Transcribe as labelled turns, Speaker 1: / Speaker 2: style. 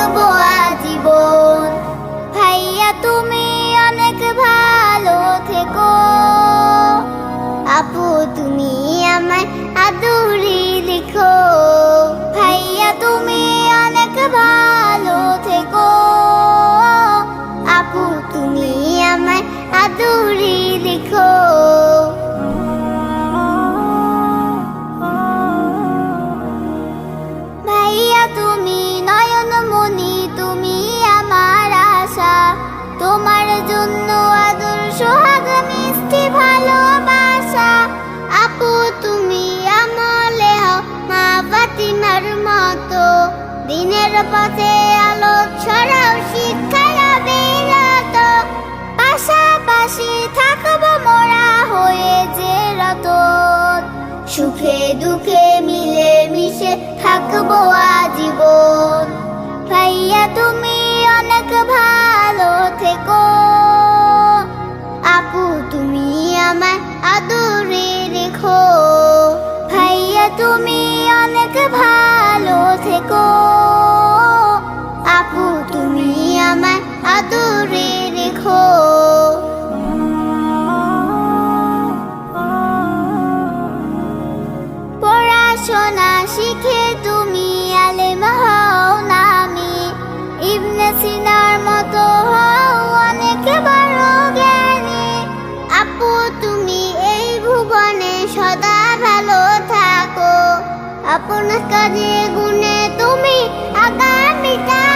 Speaker 1: থাকব আজীবন দিনের পথে আলো ছড়াও শিক্ষার বিরত। পাশাপাশি থাকব মোরা হয়ে যে রতন সুখে দুঃখে মিলে মিশে থাকব আজীবন। ভাইয়া, তুমি অনেক ভালো থেকো। আপু, তুমি আমায় আদরে রেখো। ভাইয়া, তুমি অনেক ভালো থেকো। সদা ভালো থাকো। আপনার কাজে গুণে তুমি আগামীটা